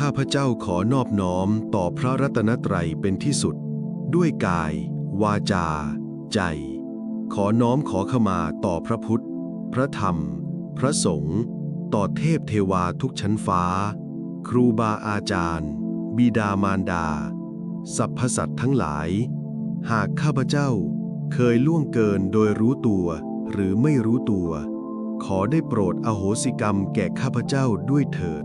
ข้าพเจ้าขอนอบน้อมต่อพระรัตนตรัยเป็นที่สุด ด้วยกาย วาจา ใจ ขอน้อมขอขมาต่อพระพุทธ พระธรรม พระสงฆ์ต่อเทพเทวาทุกชั้นฟ้า ครูบาอาจารย์ บิดามารดาสรรพสัตว์ทั้งหลาย หากข้าพเจ้าเคยล่วงเกินโดยรู้ตัวหรือไม่รู้ตัว ขอได้โปรดอโหสิกรรมแก่ข้าพเจ้าด้วยเถิด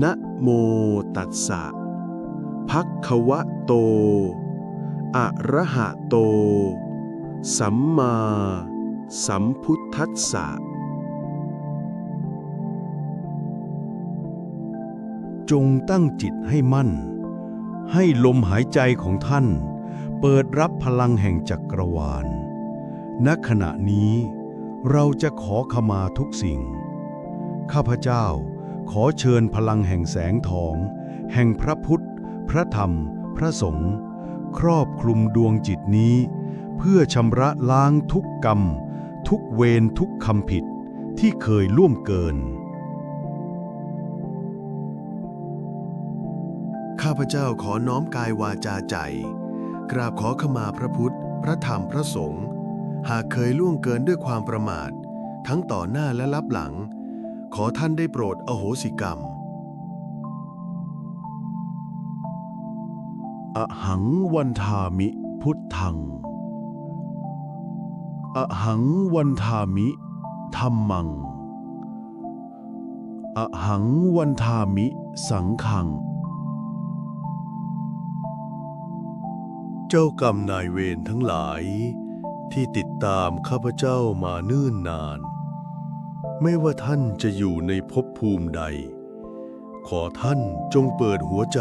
นะโมตัสสะภะคะวะโต อะระหะโต สัมมาสัมพุทธัสสะ จงตั้งจิตให้มั่น ให้ลมหายใจของท่าน เปิดรับพลังแห่งจักรวาล ณ ขณะนี้เราจะขอขมาทุกสิ่ง ข้าพเจ้า ขอเชิญพลังแห่งแสงทอง แห่งพระพุทธ พระธรรม พระสงฆ์ครอบคลุมดวงจิตนี้ เพื่อชำระล้างทุกกรรม ทุกเวรทุกคำผิดที่เคยล่วงเกิน ข้าพเจ้าขอน้อมกายวาจาใจ กราบขอขมาพระพุทธ พระธรรมพระสงฆ์หากเคยล่วงเกินด้วยความประมาท ทั้งต่อหน้าและลับหลัง ขอท่านได้โปรดอโหสิกรรม อหังวันทามิพุทธัง อหังวันทามิธรรมัง อหังวันทามิสังฆัง เจ้ากรรมนายเวรทั้งหลายที่ติดตามข้าพเจ้ามาเนิ่นนาน ไม่ว่าท่านจะอยู่ในภพภูมิใด ขอท่านจงเปิดหัวใจ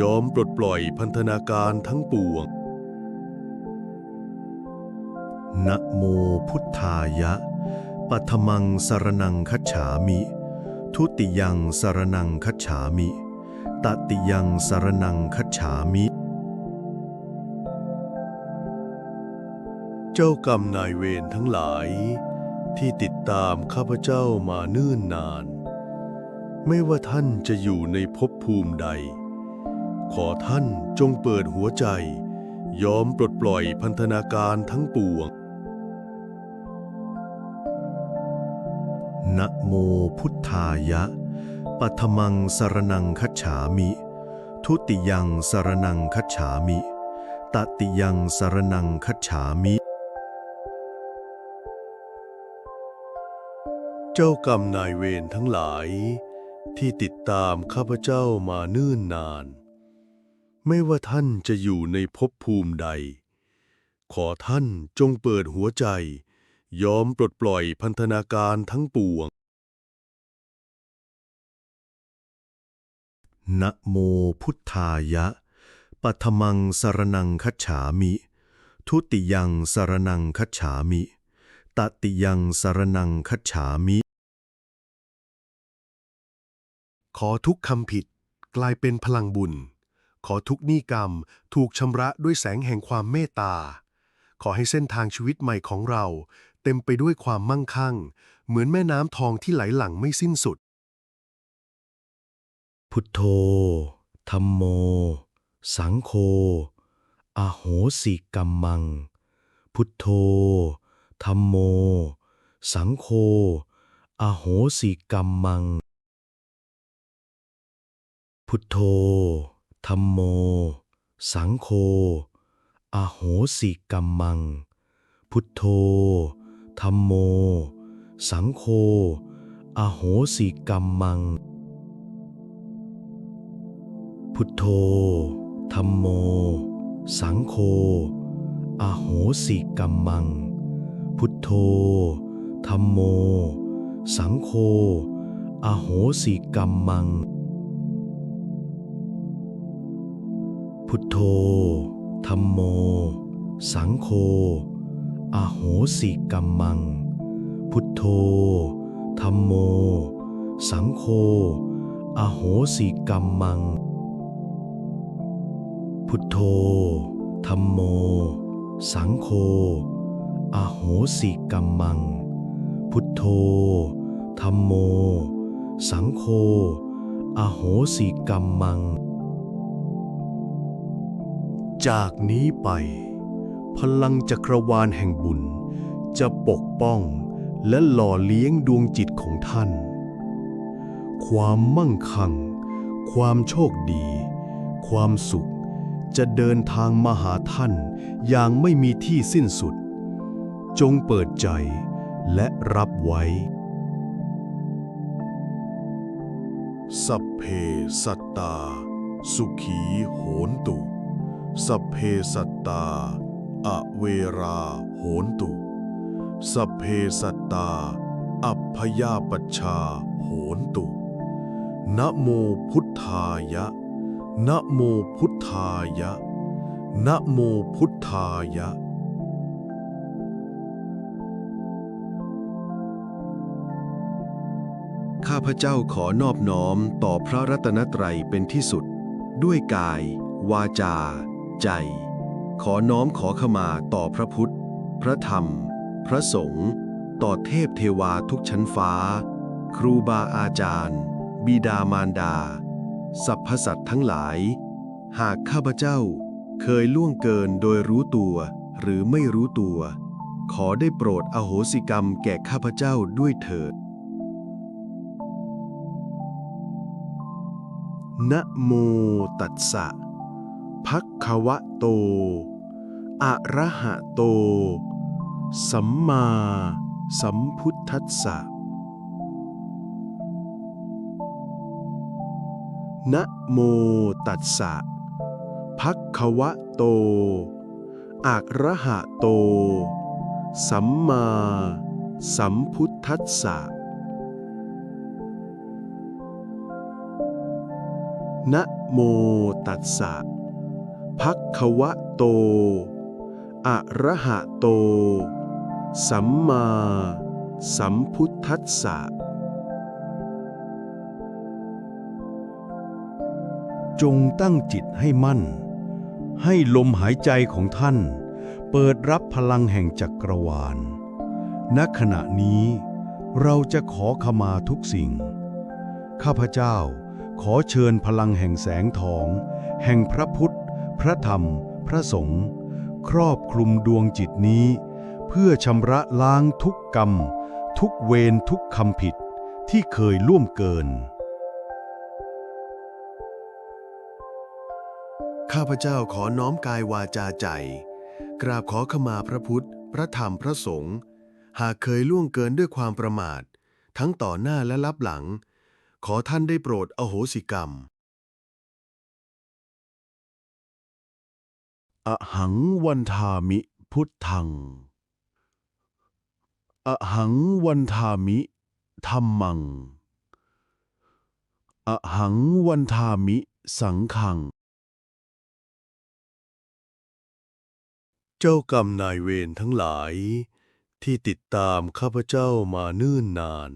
ยอมปลดปล่อยพันธนาการทั้งปวง นะโมพุทธายะ ปัทมังสรนังคัจฉามิ ทุติยังสรนังคัจฉามิ ตติยังสรนังคัจฉามิ เจ้ากรรมนายเวรทั้งหลาย ที่ติดตามข้าพเจ้ามาเนิ่นนาน ไม่ว่าท่านจะอยู่ในภพภูมิใด ขอท่านจงเปิดหัวใจ ยอมปลดปล่อยพันธนาการทั้งปวงนะโมพุทธายะ ปัทมังสรนังคัจฉามิ ทุติยังสรนังคัจฉามิ ตติยังสรนังคัจฉามิ เจ้ากรรมนายเวรทั้งหลาย ที่ติดตามข้าพเจ้ามาเนิ่นนาน ไม่ว่าท่านจะอยู่ในภพภูมิใด ขอท่านจงเปิดหัวใจ ยอมปลดปล่อยพันธนาการทั้งปวง นะโมพุทธายะ ปัทมังสรนังคัจฉามิ ทุติยังสรนังคัจฉามิ ตติยังสรนังคัจฉามิ ขอทุกคำผิดกลายเป็นพลังบุญ ขอทุกหนี้กรรมถูกชำระด้วยแสงแห่งความเมตตา ขอให้เส้นทางชีวิตใหม่ของเรา เต็มไปด้วยความมั่งคั่ง เหมือนแม่น้ำทองที่ไหลหลั่งไม่สิ้นสุด พุทโธธัมโม สังโฆอโหสิกัมมัง พุทโธธัมโม สังโฆอโหสิกัมมัง พุทโธธัมโม สังโฆ อโหสิกัมมัง พุทโธธัมโม สังโฆ อโหสิกัมมัง พุทโธธัมโม สังโฆ อโหสิกัมมัง พุทโธธัมโมสสังโฆ อโหสิกรรมัง พุทโธธัมโม สังโฆ อโหสิกรรมัง พุทโธธัมโม สังโฆ อโหสิกรรมัง พุทโธธัมโม สังโฆ อโหสิกรรมัง พุทโธธัมโม สังโฆ อโหสิกรรมัง จากนี้ไป พลังจักรวาลแห่งบุญ จะปกป้องและหล่อเลี้ยงดวงจิตของท่าน ความมั่งคั่ง ความโชคดี ความสุข จะเดินทางมาหาท่านอย่างไม่มีที่สิ้นสุด จงเปิดใจและรับไว้ สัพเพสัตตา สุขีโหนตุ สัพเพสัตตา อเวราโหนตุ สัพเพสัตตา อัพพยาปัชชาโหนตุนะโมพุทธายะนะโมพุทธายะนะโมพุทธายะข้าพเจ้าขอนอบน้อมต่อพระรัตนตรัยเป็นที่สุด ด้วยกาย วาจา ใจ ขอน้อมขอขมาต่อพระพุทธ พระธรรม พระสงฆ์ต่อเทพเทวาทุกชั้นฟ้า ครูบาอาจารย์ บิดามารดาสรรพสัตว์ทั้งหลาย หากข้าพเจ้าเคยล่วงเกินโดยรู้ตัวหรือไม่รู้ตัว ขอได้โปรดอโหสิกรรมแก่ข้าพเจ้าด้วยเถิดนะโมตัสสะภะ ควะโต อะระหะโต สัมมาสัมพุทธัสสะนะโมตัสสะภะคะวะโตอะระหะโต สัมมาสัมพุทธัสสะนะโมตัสสะ ภะควะโต อะระหะโต สัมมา สัมพุทธัสสะ จงตั้งจิตให้มั่น ให้ลมหายใจของท่าน เปิดรับพลังแห่งจักรวาล ณ ขณะนี้เราจะขอขมาทุกสิ่ง ข้าพเจ้าขอเชิญพลังแห่งแสงทอง แห่งพระพุทธ พระธรรม พระสงฆ์ครอบคลุมดวงจิตนี้ เพื่อชำระล้างทุกกรรม ทุกเวรทุกคำผิดที่เคยล่วงเกิน ข้าพเจ้าขอน้อมกายวาจาใจ กราบขอขมาพระพุทธ พระธรรมพระสงฆ์หากเคยล่วงเกินด้วยความประมาท ทั้งต่อหน้าและลับหลัง ขอท่านได้โปรดอโหสิกรรม อหังวันทามิพุทธัง อหังวันทามิธรรมัง อหังวันทามิสังฆัง เจ้ากรรมนายเวรทั้งหลาย ที่ติดตามข้าพเจ้ามาเนิ่นนาน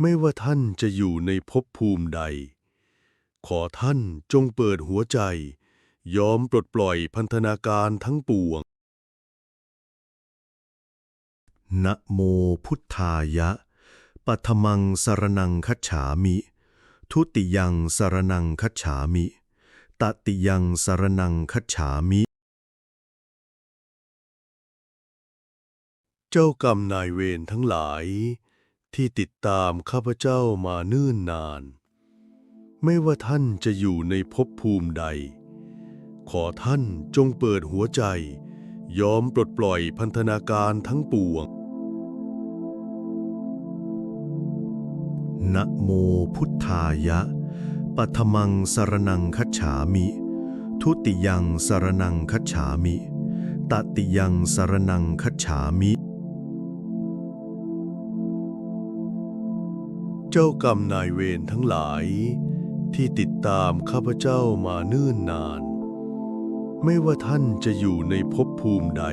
ไม่ว่าท่านจะอยู่ในภพภูมิใด ขอท่านจงเปิดหัวใจ ยอมปลดปล่อยพันธนาการทั้งปวง นะโมพุทธายะ ปัทมังสารนังคัจฉามิ ทุติยังสารนังคัจฉามิ ตติยังสารนังคัจฉามิ เจ้ากรรมนายเวรทั้งหลาย ที่ติดตามข้าพเจ้ามาเนิ่นนาน ไม่ว่าท่านจะอยู่ในภพภูมิใด ขอท่านจงเปิดหัวใจ ยอมปลดปล่อยพันธนาการทั้งปวง นะโมพุทธายะ ปัทมังสรนังคัจฉามิ ทุติยังสรนังคัจฉามิตติยังสรนังคัจฉามิ เจ้ากรรมนายเวรทั้งหลายที่ติดตามข้าพเจ้ามาเนิ่นนาน ไม่ว่าท่านจะอยู่ในภพภูมิใด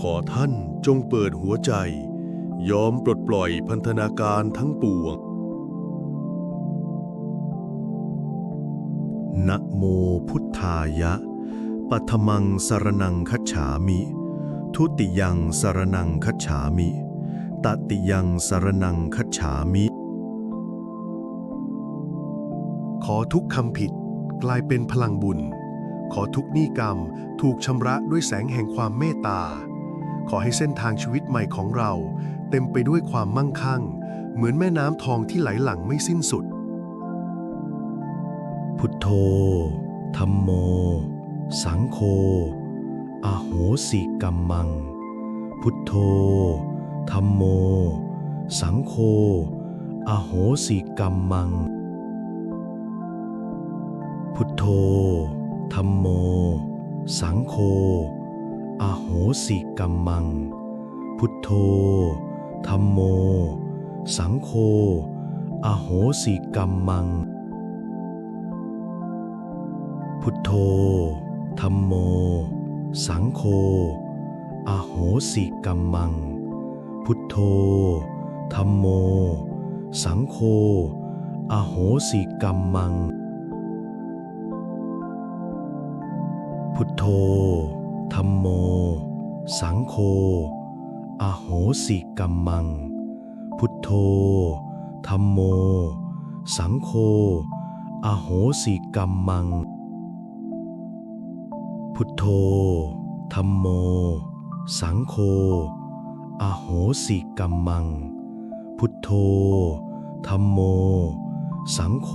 ขอท่านจงเปิดหัวใจ ยอมปลดปล่อยพันธนาการทั้งปวงนะโมพุทธายะ ปัทมังสารนังคัจฉามิ ทุติยังสารนังคัจฉามิ ตติยังสารนังคัจฉามิ ขอทุกคำผิดกลายเป็นพลังบุญ ขอทุกหนี้กรรมถูกชำระด้วยแสงแห่งความเมตตา ขอให้เส้นทางชีวิตใหม่ของเรา เต็มไปด้วยความมั่งคั่ง เหมือนแม่น้ำทองที่ไหลหลั่งไม่สิ้นสุด พุทโธธัมโม สังโฆอโหสิกัมมัง พุทโธธัมโม สังโฆอโหสิกัมมัง พุทโธ ธัมโม สังโฆอโหสิกัมมัง พุทโธธัมโม สังโฆอโหสิกัมมัง พุทโธธัมโม สังโฆอโหสิกัมมัง พุทโธธัมโม สังโฆอโหสิกัมมัง พุทโธธัมโม สังโฆ อโหสิกัมมัง พุทโธธัมโม สังโฆ อโหสิกัมมัง พุทโธธัมโม สังโฆ อโหสิกัมมัง พุทโธธัมโม สังโฆ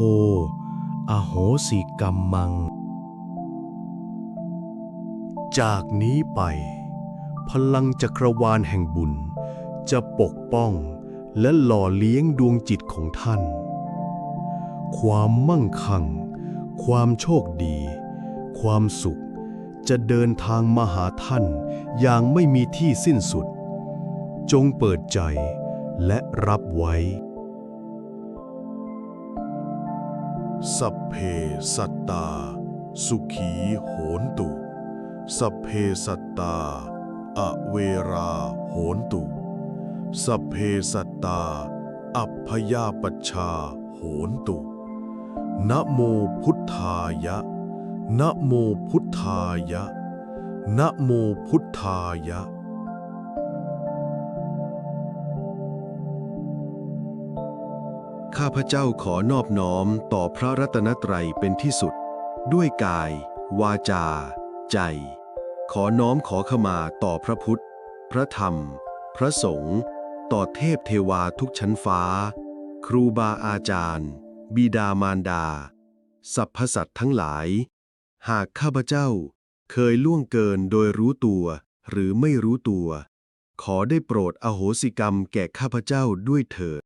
อโหสิกัมมัง จากนี้ไป พลังจักรวาลแห่งบุญ จะปกป้องและหล่อเลี้ยงดวงจิตของท่าน ความมั่งคั่ง ความโชคดี ความสุข จะเดินทางมาหาท่านอย่างไม่มีที่สิ้นสุด จงเปิดใจและรับไว้ สัพเพสัตตา สุขีโหนตุ สัพเพสัตตา อเวราโหนตุ สัพเพสัตตา อัพพยาปัชชาโหนตุนะโมพุทธายะนะโมพุทธายะนะโมพุทธายะข้าพเจ้าขอนอบน้อมต่อพระรัตนตรัยเป็นที่สุด ด้วยกาย วาจา ใจ ขอน้อมขอขมาต่อพระพุทธ พระธรรม พระสงฆ์ต่อเทพเทวาทุกชั้นฟ้า ครูบาอาจารย์ บิดามารดา สัพพสัตว์ทั้งหลาย หากข้าพเจ้าเคยล่วงเกินโดยรู้ตัว หรือไม่รู้ตัว ขอได้โปรดอโหสิกรรมแก่ข้าพเจ้าด้วยเถิด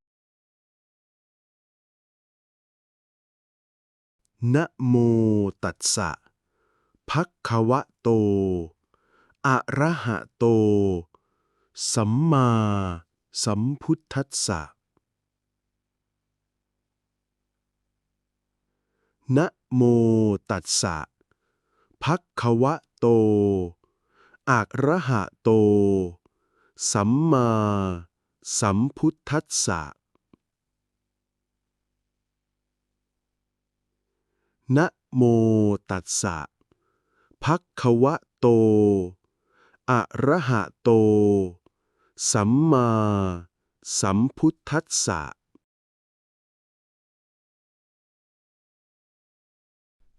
นะโมตัสสะ ภะคะวะโต อะระหะโต สัมมาสัมพุทธัสสะนะโมตัสสะภะคะวะโต อะระหะโต สัมมาสัมพุทธัสสะนะโมตัสสะ ภะควะโต อะระหะโต สัมมา สัมพุทธัสสะ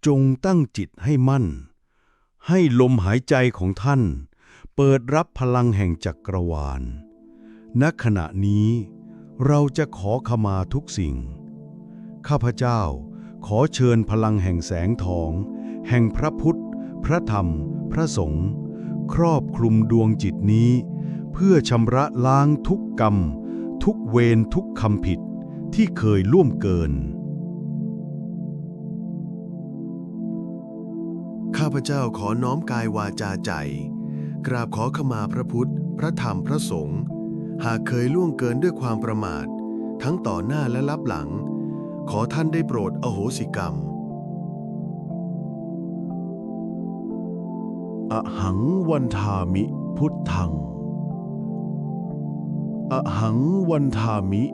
จงตั้งจิตให้มั่น ให้ลมหายใจของท่าน เปิดรับพลังแห่งจักรวาล ณ ขณะนี้ เราจะขอขมาทุกสิ่ง ข้าพเจ้าขอเชิญพลังแห่งแสงทอง แห่งพระพุทธ พระธรรม พระสงฆ์ครอบคลุมดวงจิตนี้ เพื่อชำระล้างทุกกรรม ทุกเวรทุกคำผิดที่เคยล่วงเกิน ข้าพเจ้าขอน้อมกายวาจาใจ กราบขอขมาพระพุทธ พระธรรมพระสงฆ์หากเคยล่วงเกินด้วยความประมาท ทั้งต่อหน้าและลับหลัง ขอท่านได้โปรดอโหสิกรรม อหังวันทามิพุทธัง อหังวันทามิ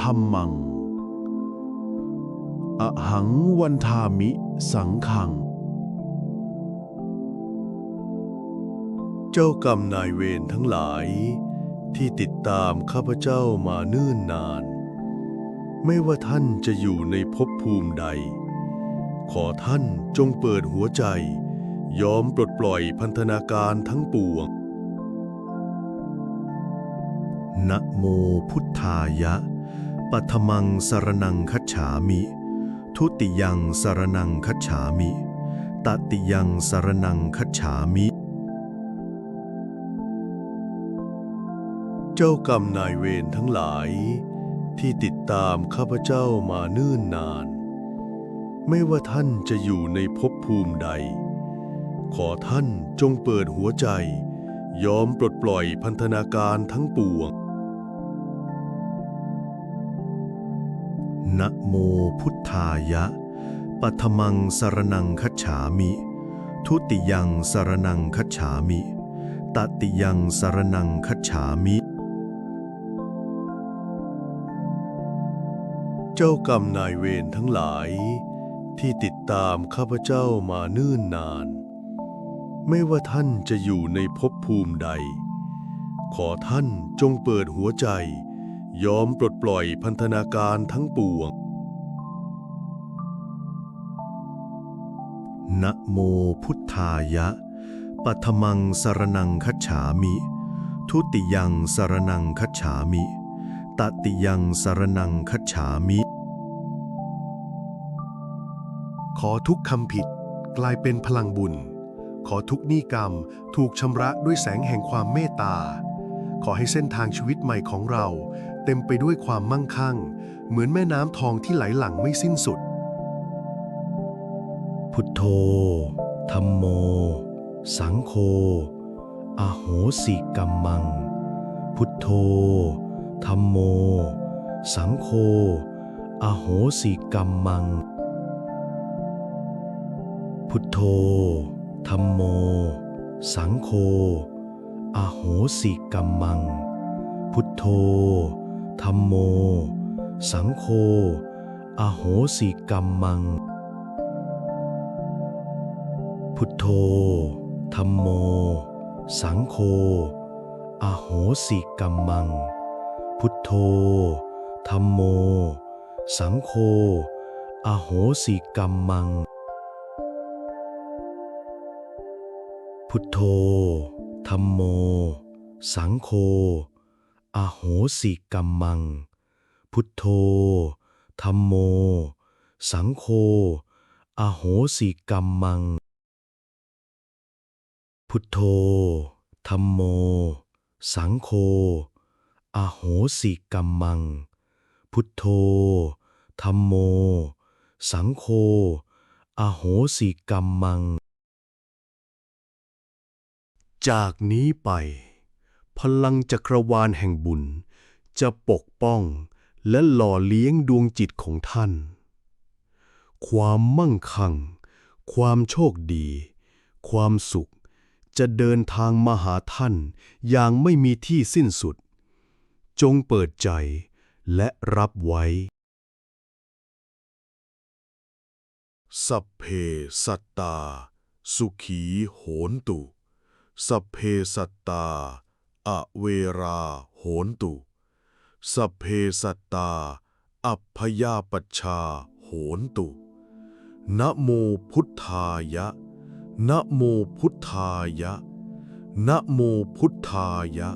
ธรรมัง อหังวันทามิสังขัง เจ้ากรรมนายเวรทั้งหลาย ที่ติดตามข้าพเจ้ามาเนิ่นนาน ไม่ว่าท่านจะอยู่ในภพภูมิใด ขอท่านจงเปิดหัวใจ ยอมปลดปล่อยพันธนาการทั้งปวง นะโมพุทธายะ ปัทมังสารนังคัจฉามิ ทุติยังสารนังคัจฉามิ ตติยังสารนังคัจฉามิ เจ้ากรรมนายเวรทั้งหลาย ที่ติดตามข้าพเจ้ามาเนิ่นนาน ไม่ว่าท่านจะอยู่ในภพภูมิใด ขอท่านจงเปิดหัวใจ ยอมปลดปล่อยพันธนาการทั้งปวงนะโมพุทธายะ ปัทมังสารนังคัจฉามิ ทุติยังสารนังคัจฉามิ ตติยังสารนังคัจฉามิ เจ้ากรรมนายเวรทั้งหลาย ที่ติดตามข้าพเจ้ามาเนิ่นนาน ไม่ว่าท่านจะอยู่ในภพภูมิใด ขอท่านจงเปิดหัวใจ ยอมปลดปล่อยพันธนาการทั้งปวง นะโมพุทธายะ ปัทมังสรนังคัจฉามิ ทุติยังสรนังคัจฉามิ ตติยังสรนังคัจฉามิ ขอทุกคำผิดกลายเป็นพลังบุญ ขอทุกหนี้กรรมถูกชำระด้วยแสงแห่งความเมตตา ขอให้เส้นทางชีวิตใหม่ของเรา เต็มไปด้วยความมั่งคั่ง เหมือนแม่น้ำทองที่ไหลหลั่งไม่สิ้นสุด พุทโธธรรมโม สังโฆอโหสิกัมมัง พุทโธธรรมโม สังโฆอโหสิกัมมัง พุทโธ ธรรมโม สังโฆอโหสิกัมมัง พุทโธธรรมโม สังโฆอโหสิกัมมัง พุทโธธรรมโม สังโฆอโหสิกัมมัง พุทโธธรรมโม สังโฆอโหสิกัมมัง พุทโธ ธรรมโม สังโฆ อโหสิกัมมัง พุทโธ ธรรมโม สังโฆ อโหสิกัมมัง พุทโธ ธรรมโม สังโฆ อโหสิกัมมัง พุทโธ ธรรมโม สังโฆ อโหสิกัมมัง จากนี้ไป พลังจักรวาลแห่งบุญ จะปกป้องและหล่อเลี้ยงดวงจิตของท่าน ความมั่งคั่ง ความโชคดี ความสุข จะเดินทางมาหาท่านอย่างไม่มีที่สิ้นสุด จงเปิดใจและรับไว้ สัพเพสัตตา สุขีโหนตุ สัพเพสัตตา อเวราโหนตุ สัพเพสัตตา อัพยาปัชชาโหนตุ นะโมพุทธายะ นะโมพุทธายะ นะโมพุทธายะ